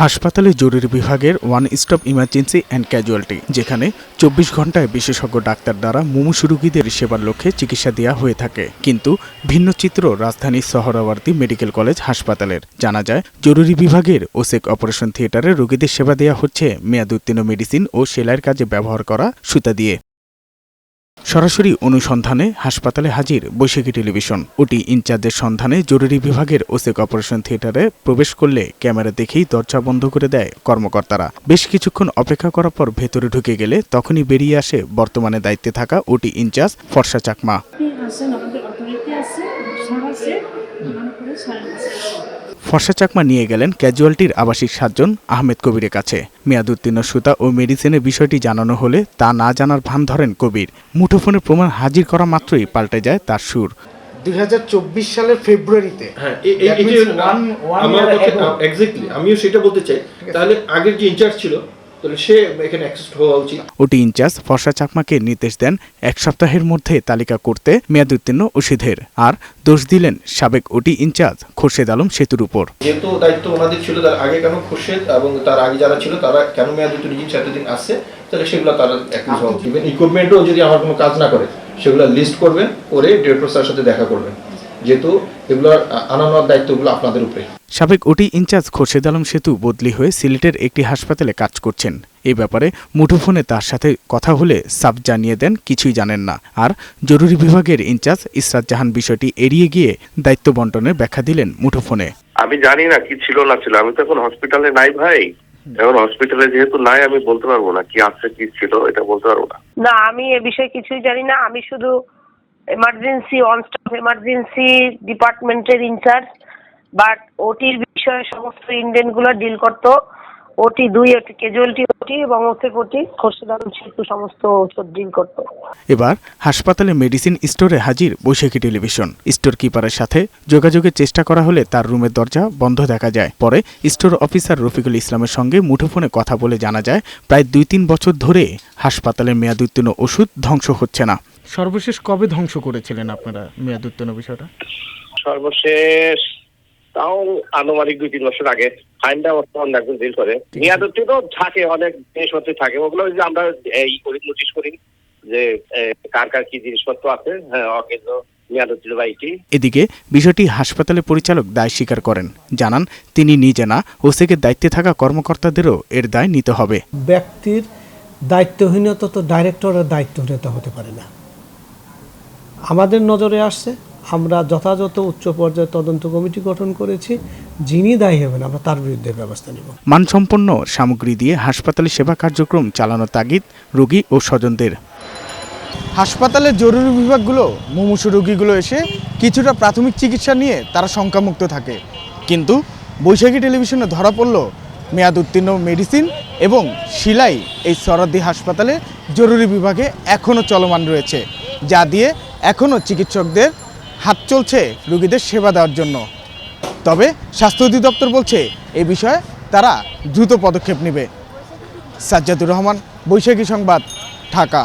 হাসপাতালে জরুরি বিভাগের one stop emergency and casualty যেখানে চব্বিশ ঘন্টায় বিশেষজ্ঞ ডাক্তার দ্বারা মুমূর্ষু রোগীদের সেবার লক্ষ্যে চিকিৎসা দেওয়া হয়ে থাকে। কিন্তু ভিন্ন চিত্র রাজধানীর সহরাওয়ার্দী মেডিকেল কলেজ হাসপাতালের। জানা যায়, জরুরি বিভাগের ওসেক অপারেশন থিয়েটারে রোগীদের সেবা দেওয়া হচ্ছে মেয়াদ উত্তীর্ণ মেডিসিন ও সেলাইয়ের কাজে ব্যবহার করা সুতা দিয়ে। সরাসরি অনুসন্ধানে হাসপাতালে হাজির বৈশাখী টেলিভিশন। ওটি ইনচার্জের সন্ধানে জরুরি বিভাগের ওসেক অপারেশন থিয়েটারে প্রবেশ করলে ক্যামেরা দেখেই দরজা বন্ধ করে দেয় কর্মকর্তারা। বেশ কিছুক্ষণ অপেক্ষা করার পর ভেতরে ঢুকে গেলে তখনই বেরিয়ে আসে বর্তমানে দায়িত্বে থাকা ওটি ইনচার্জ ফর্সা চাকমা। ফর্সা চাকমা নিয়ে গেলেন ক্যাজুয়ালটির আবাসিক সাতজন আহমেদ কবিরের কাছে। মেয়াদ উত্তীর্ণ সুতা ও মেডিসিনের বিষয়টি জানানো হলে তা না জানার ভান ধরেন কবির। মুঠোফোনের প্রমাণ হাজির করা মাত্রই পাল্টে যায় তার সুর। দুই হাজার চব্বিশ সালের ফেব্রুয়ারিতে হ্যাঁ আমিও সেটা বলতে চাই। তাহলে আগের যে ইনচার্জ ছিল তাহলে সে এখানে অ্যাক্সেস হওয়া উচিত। ওটি ইনচার্জ ফর্সা চাকমাকে নির্দেশ দেন এক সপ্তাহের মধ্যে তালিকা করতে মেয়াদ উত্তীর্ণ ওষুধের। আর দোষ দিলেন সাবেক ওটি ইনচার্জ খোরশেদ আলম সেতুর উপর। যেহেতু দায়িত্ব ওনাদের ছিল তার আগে কেন খুরশেদ এবং তার আগে যারা ছিল তারা কেন মেয়াদি তুলি জিনিস এতদিন আসছে তাহলে সেগুলো তারা অ্যাক্টিভ হওয়া উচিত। ইকুইপমেন্টও যদি আমার কোনো কাজ না করে সেগুলো লিস্ট করবেন করে ডিরেক্টর স্যারের সাথে দেখা করবেন। যেহেতু এগুলো আনানোর দায়িত্বগুলো আপনাদের উপরে। সাবেক ওটি ইনচার্জ খোরশেদ আলম সেতু বদলি হয়ে সিলেটের একটি হাসপাতালে কাজ করছেন। এই ব্যাপারে মুঠোফোনে তার সাথে কথা হলে সাব জানিয়ে দেন কিছুই জানেন না। আর জরুরি বিভাগের ইনচার্জ ইসরাত জাহান বিষয়টি এড়িয়ে গিয়ে দায়িত্ব বন্টনের ব্যাখ্যা দিলেন মুঠোফোনে। আমি জানি না কি ছিল না ছিল। আমি তো এখন হসপিটালে নাই ভাই। এখন হসপিটালে যেহেতু নাই আমি বলতে পারব না কি আছে কি ছিল এটা বলতে পারব না। না আমি এ বিষয়ে কিছুই জানি না। আমি শুধু এমার্জেন্সি অন স্টপ এমার্জেন্সি ডিপার্টমেন্টের ইনচার্জ বাট ওটির বিষয়ে সমস্ত ইন্ডিয়ানগুলো ডিল করতো। ওটি দুই ওটি ক্যাজুয়ালিটি ওটি এবং ওসেক ওটি খোরশেদ আলম শিল্প সমস্ত ওষুধ ডিল করতো। এবার হাসপাতালে মেডিসিন স্টোরে হাজির বৈশাখী টেলিভিশন। স্টোর কিপারের সাথে যোগাযোগের চেষ্টা করা হলে তার রুমের দরজা বন্ধ দেখা যায়। পরে স্টোর অফিসার রফিকুল ইসলামের সঙ্গে মুঠোফোনে কথা বলে জানা যায়, প্রায় দুই তিন বছর ধরে হাসপাতালের মেয়াদ উত্তীর্ণ ওষুধ ধ্বংস হচ্ছে না। সর্বশেষ কবে ধ্বংস করেছিলেন আপনারা মেয়াদ উত্তীর্ণ বিষয়টা? সর্বশেষ তাও আনুমানিক দুই তিন বছর আগে। ফাইনটা বর্তমান একজন ডিল করে। মেয়াদত্তি তো থাকে অনেক জিনিসপত্র থাকে। ওগুলো যে আমরা এই করি নোটিশ করি যে কার কার কি জিনিসপত্র আছে। হ্যাঁ ইটি এদিকে বিষয়টি হাসপাতালে পরিচালক দায় স্বীকার করেন। জানান তিনি নিজে না ওসেকের দায়িত্বে থাকা কর্মকর্তাদেরও এর দায় নিতে হবে। ব্যক্তির দায়িত্বহীনতা তো ডাইরেক্টরের দায়িত্বহীনতা হতে পারে না। আমাদের নজরে আসছে আমরা যথাযথ উচ্চ পর্যায়ে তদন্ত কমিটি গঠন করেছি যিনি দায়ী হবেন আমরা তার বিরুদ্ধে ব্যবস্থা নেব। মানসম্পন্ন সামগ্রী দিয়ে হাসপাতালে সেবা কার্যক্রম চালানো তাগিদ রোগী ও স্বজনদের। হাসপাতালের জরুরি বিভাগগুলো মুমূর্ষু রোগীগুলো এসে কিছুটা প্রাথমিক চিকিৎসা নিয়ে তারা শঙ্কামুক্ত থাকে। কিন্তু বৈশাখী টেলিভিশনে ধরা পড়ল মেয়াদ উত্তীর্ণ মেডিসিন এবং শিলাই এই সরাদ্দি হাসপাতালে জরুরি বিভাগে এখনও চলমান রয়েছে যা দিয়ে চিকিৎসকদের হাত চলছে রোগীদের সেবা দেওয়ার জন্য। তবে স্বাস্থ্য অধিদপ্তর বলছে, এ বিষয়ে তারা দ্রুত পদক্ষেপ নেবে। সাজ্জাদুর রহমান, বৈশাখী সংবাদ, ঢাকা।